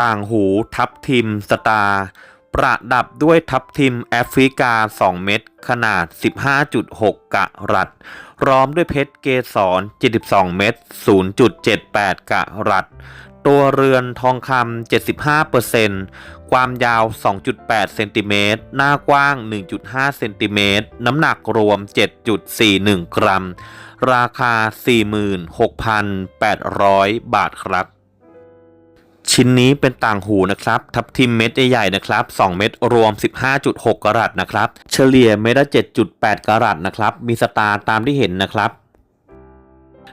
ต่างหูทับทิมสตาร์ประดับด้วยทับทิมแอฟริกา 2 เม็ดขนาด 15.6 กะรัตร้อมด้วยเพชรเกสร 72 เม็ด0.78 กะรัตตัวเรือนทองคำ 75%ความยาว 2.8 เซนติเมตร หน้ากว้าง 1.5 เซนติเมตร น้ำหนักรวม 7.41 กรัม ราคา 46,800 บาทครับ ชิ้นนี้เป็นต่างหูนะครับ ทับทิมเม็ดใหญ่ๆนะครับ 2 เม็ดรวม 15.6 กรัตนะครับ เฉลี่ยเม็ดละ 7.8 กรัตนะครับ มีสตาร์ตามที่เห็นนะครับ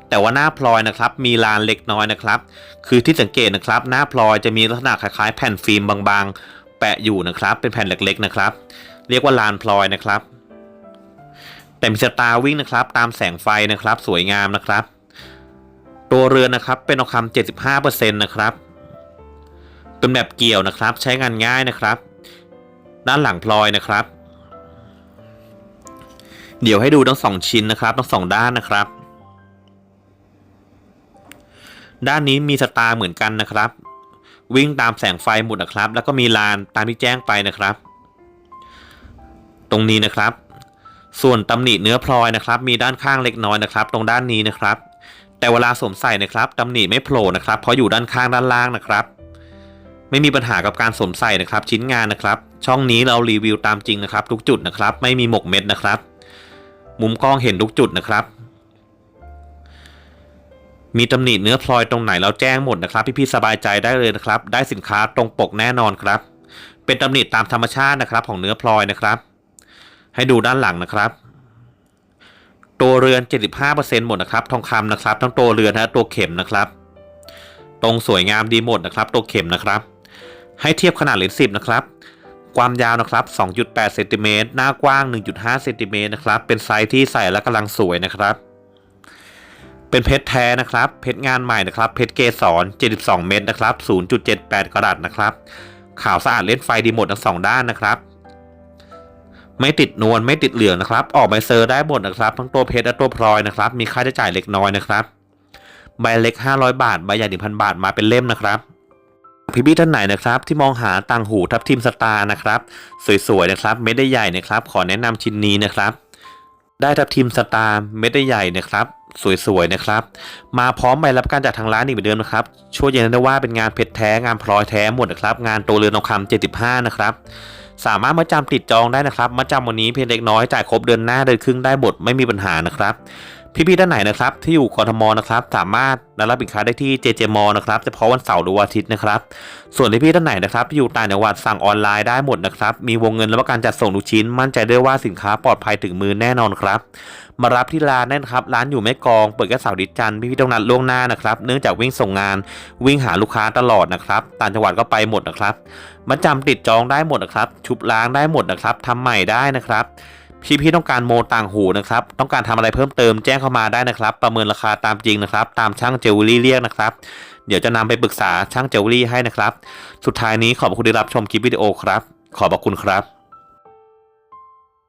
แต่ว่าหน้าพลอยนะครับมีลานเล็กน้อยนะครับ คือที่สังเกตนะครับ หน้าพลอยจะมีลักษณะคล้ายๆ แผ่นฟิล์มบางๆ แปะอยู่นะครับ เป็นแผ่นเล็กๆนะครับ เรียกว่าลานพลอยนะครับ แต่มีสตาร์วิ่งนะครับ ตามแสงไฟนะครับ สวยงามนะครับ ตัวเรือนนะครับเป็นทองคำ75%นะครับ เป็นแบบเกี่ยวนะครับ ใช้งานง่ายนะครับ ด้านหลังพลอยนะครับ เดี๋ยวให้ดูทั้งสองชิ้นนะครับทั้งสองด้านนะครับ ด้านนี้มีสตาร์เหมือนกันนะครับ วิ่งตามแสงไฟหมดนะครับ แล้วก็มีลานตามที่แจ้งไปนะครับ ตรงนี้นะครับ ส่วนตำหนิเนื้อพลอยนะครับ มีด้านข้างเล็กน้อยนะครับ ตรงด้านนี้นะครับ แต่เวลาสวมใส่นะครับตำหนิไม่โผล่นะครับ เพราะอยู่ด้านข้างด้านล่างนะครับ ไม่มีปัญหากับการสวมใส่นะครับชิ้นงานนะครับ ช่องนี้เรารีวิวตามจริงนะครับ ทุกจุดนะครับ ไม่มีหมกเม็ดนะครับ มุมกล้องเห็นทุกจุดนะครับ มีตำหนิเนื้อพลอยตรงไหนเราแจ้งหมดนะครับ พี่ๆสบายใจได้เลยนะครับ ได้สินค้าตรงปกแน่นอนครับ เป็นตำหนิตามธรรมชาตินะครับ ของเนื้อพลอยนะครับ ให้ดูด้านหลังนะครับ ตัวเรือน 75%หมดนะครับ ทองคำนะครับ ทั้งตัวเรือนและตัวเข็มนะครับ ตรงสวยงามดีหมดนะครับ ตัวเข็มนะครับ ให้เทียบขนาดเลนส์10 นะครับ ความยาวนะครับ 2.8 เซนติเมตร หน้ากว้าง 1.5 เซนติเมตรนะครับ เป็นไซส์ที่ใส่และกำลังสวยนะครับ เป็นเพชรแท้นะครับ เพชรงานใหม่นะครับ เพชรเกสร 72 เม็ดนะครับ 0.78 กรัตนะครับ ขาวสะอาดเล่นไฟดีหมดทั้งสองด้านนะครับ ไม่ติดนวล ไม่ติดเหลืองนะครับ ออกใบเซอร์ได้หมดนะครับ ทั้งตัวเพชรและตัวพลอยนะครับ มีค่าใช้จ่ายเล็กน้อยนะครับ ใบเล็ก 500 บาท ใบใหญ่1,000 บาท มาเป็นเล่มนะครับ พี่พี่ท่านไหนนะครับที่มองหาต่างหูทับทิมสตาร์นะครับ สวยๆนะครับเม็ดได้ใหญ่นะครับ ขอแนะนำชิ้นนี้นะครับ ได้ทับทิมสตาร์เม็ดได้ใหญ่นะครับ สวยๆนะครับ มาพร้อมใบรับการจากทางร้านอีกเหมือนเดิมนะครับช่วยยืนยันได้ว่าเป็นงานเพชรแท้งานพลอยแท้หมดนะครับ งานตัวเรือนทองคำ75 นะครับสามารถมาจำติดจองได้นะครับ มาจำวันนี้เพียงเล็กน้อยจ่ายครบเดือนหน้าเดือนครึ่งได้หมดไม่มีปัญหานะครับ พี่ๆท่านไหนนะครับที่อยู่กทมนะครับสามารถรับสินค้าได้ที่เจเจมอนะครับเฉพาะวันเสาร์หรือวันอาทิตย์นะครับ ส่วนพี่ๆท่านไหนนะครับที่อยู่ต่างจังหวัดสั่งออนไลน์ได้หมดนะครับมีวงเงินและประกันจัดส่งทุกชิ้น มั่นใจได้ว่าสินค้าปลอดภัยถึงมือแน่นอนครับมารับที่ร้านได้นะครับร้านอยู่แม่กองเปิดแค่เสาร์อาทิตย์จันพี่ๆต้องนัดล่วงหน้านะครับ เนื่องจากวิ่งส่งงานวิ่งหาลูกค้าตลอดนะครับต่างจังหวัดก็ไปหมดนะครับมาจำติดจองได้หมดนะครับชุบล้างได้หมดนะครับทำใหม่ได้นะครับ พี่ๆต้องการโมต่างหูนะครับ ต้องการทำอะไรเพิ่มเติมแจ้งเข้ามาได้นะครับ ประเมินราคาตามจริงนะครับ ตามช่างเจลเวลรี่เรียกนะครับ เดี๋ยวจะนำไปปรึกษาช่างเจลเวลรี่ให้นะครับ สุดท้ายนี้ขอบคุณที่รับชมคลิปวิดีโอครับ ขอบพระคุณครับ